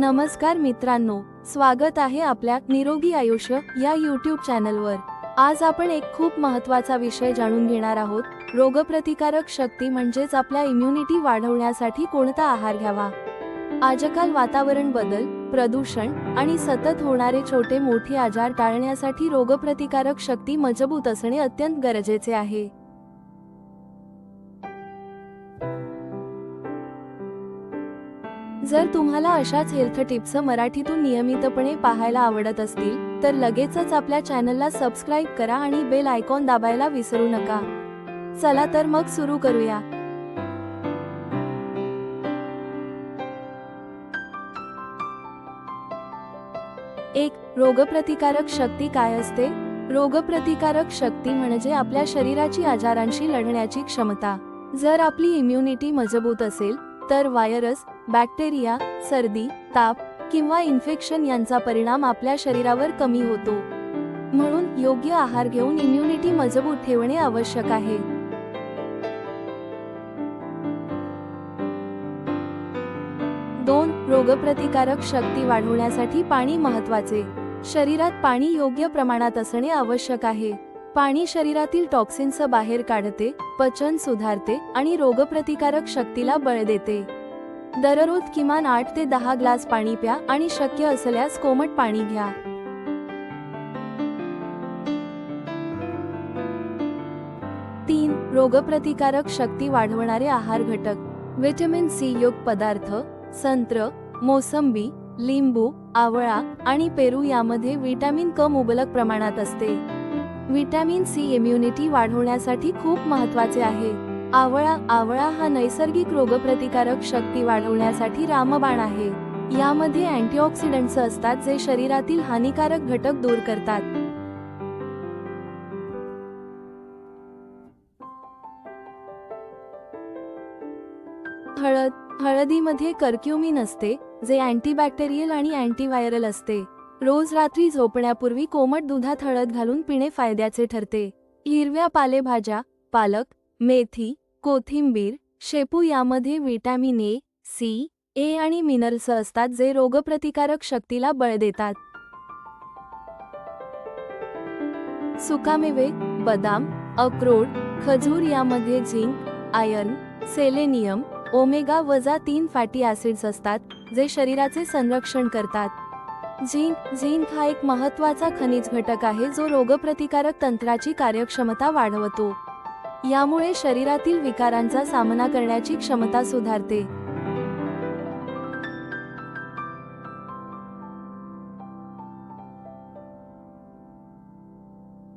नमस्कार मित्रांनो स्वागत आहे आपल्या निरोगी आयुष्य या यूट्यूब चॅनलवर आज आपण एक खूप महत्त्वाचा विषय जाणून घेणार आहोत रोगप्रतिकारक शक्ती म्हणजेच आपल्या इम्युनिटी वाढवण्यासाठी कोणता आहार घ्यावा? आजकाल वातावरण बदल प्रदूषण आणि सतत होणारे छोटे मोठे आजार टाळण्यासाठी रोगप्रतिकारक शक्ती मजबूत असणे अत्यंत गरजेचे आहे. जर तुम्हाला अशाच हेल्थ टिप्स मराठीतून नियमितपणे पाहायला आवडत असतील तर लगेचच आपल्या चॅनलला सबस्क्राईब करा आणि बेल आयकॉन दाबायला विसरू नका. चला तर मग सुरू करूया. एक रोगप्रतिकारक शक्ती काय असते? रोगप्रतिकारक शक्ती म्हणजे आपल्या शरीराची आजारांशी लढण्याची क्षमता. जर आपली इम्युनिटी मजबूत असेल तर व्हायरस बॅक्टेरिया सर्दी ताप किंवा इन्फेक्शन यांचा परिणाम आपल्या शरीरावर कमी होतो. म्हणून योग्य आहार घेऊन इम्युनिटी मजबूत ठेवणे आवश्यक आहे. दोन रोगप्रतिकारक शक्ती वाढवण्यासाठी पाणी महत्त्वाचे शरीरात पाणी योग्य प्रमाणात असणे आवश्यक आहे. पाणी शरीरातील टॉक्सिन्स बाहेर काढते पचन सुधारते आणि रोगप्रतिकारक शक्तीला बळ देते. दररोज किमान आठ ते दहा ग्लास पाणी प्या आणि शक्य असल्यास कोमट पाणी घ्या. तीन रोगप्रतिकारक शक्ती वाढवणारे आहार घटक. व्हिटॅमिन सी योग पदार्थ संत्र मोसंबी लिंबू आवळा आणि पेरू यामध्ये व्हिटॅमिन क मुबलक प्रमाणात असते. व्हिटॅमिन सी इम्युनिटी वाढवण्यासाठी खूप महत्त्वाचे आहे. आवळा आवळा हा नैसर्गिक रोगप्रतिकारक शक्ती वाढवण्यासाठी रामबाण आहे. यामध्ये अँटीऑक्सिडंट्स असतात जे शरीरातील हानिकारक घटक दूर करतात. हळद हळदीमध्ये कर्क्युमिन असते जे अँटीबॅक्टेरियल आणि अँटीव्हायरल असते. रोज रात्री झोपण्यापूर्वी कोमट दुधात हळद घालून पिणे फायद्याचे ठरते. हिरव्या पालेभाज्या पालक मेथी कोथिंबीर शेपू यामध्ये व्हिटॅमिन ए सी ए आणि मिनरल्स असतात जे रोगप्रतिकारक शक्तीला बळ देतात. सुकामेवे बदाम अक्रोड खजूर यामध्ये झिंक आयर्न सेलेनियम ओमेगा वजा तीन फॅटी ॲसिड्स असतात जे शरीराचे संरक्षण करतात. झिंक झिंक हा एक महत्त्वाचा खनिज घटक आहे जो रोगप्रतिकारक तंत्राची कार्यक्षमता वाढवतो. यामुळे शरीरातील विकारांचा सामना करण्याची क्षमता सुधारते.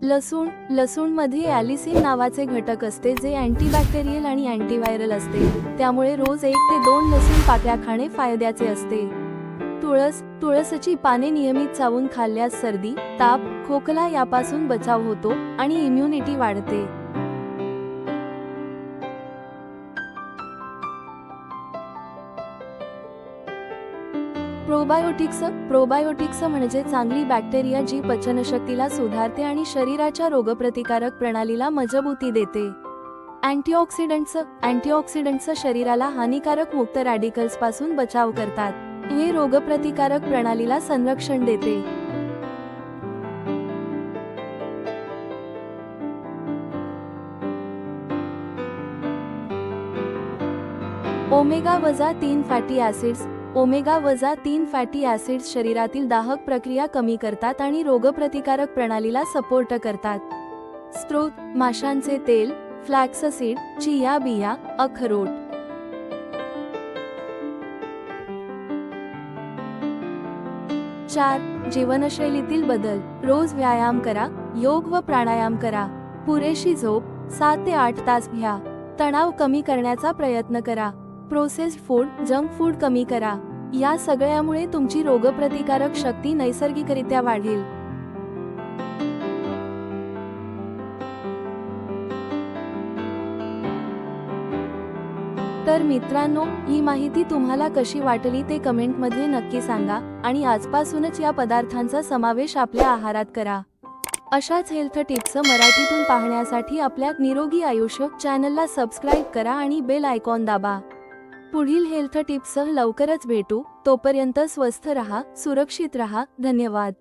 लसूण लसूणमध्ये ॲलिसिन नावाचे घटक असते जे अँटीबॅक्टेरियल आणि अँटीव्हायरल असते. त्यामुळे रोज एक ते दोन लसूण पाकळ्या खाणे फायद्याचे असते. तुळस तुळसची पाने नियमित चावून खाल्ल्यास सर्दी ताप खोकला यापासून बचाव होतो आणि इम्युनिटी वाढते. प्रोबायोटिक्स प्रोबायोटिक्स म्हणजे चांगली बॅक्टेरिया जी पचनशक्तीला सुधारते आणि शरीराच्या रोगप्रतिकारक प्रणालीला मजबूती देते. अँटीऑक्सिडंट्स अँटीऑक्सिडंट्स शरीराला हानिकारक मुक्त रॅडिकल्सपासून बचाव करतात. हे रोगप्रतिकारक प्रणालीला संरक्षण देते. ओमेगा वजा तीन फॅटी ॲसिड्स ओमेगा वजा तीन फॅटी ॲसिड्स शरीरातील दाहक प्रक्रिया कमी करतात आणि रोगप्रतिकारक प्रणालीला सपोर्ट करतात. स्त्रोत माशांचे तेल फ्लॅक्ससीड चिया बिया अखरोट. चार जीवनशैलीतील बदल. रोज व्यायाम करा योग व प्राणायाम करा. पुरेशी झोप सात ते आठ तास घ्या. तणाव कमी करण्याचा प्रयत्न करा. प्रोसेस्ड फूड जंक फूड कमी करा. या सगळ्यामुळे तुमची रोगप्रतिकारक शक्ती नैसर्गिकरित्या वाढेल. तर मित्रांनो ही माहिती तुम्हाला कशी वाटली ते कमेंटमध्ये नक्की सांगा आणि आजपासूनच या पदार्थांचा समावेश आपल्या आहारात करा. अशाच हेल्थ टिप्स मराठीतून पाहण्यासाठी आपल्या निरोगी आयुष्य चॅनलला सबस्क्राईब करा आणि बेल आयकॉन दाबा. पुढील हेल्थ टिप्ससह लवकरच भेटू. तोपर्यंत स्वस्थ रहा सुरक्षित रहा. धन्यवाद.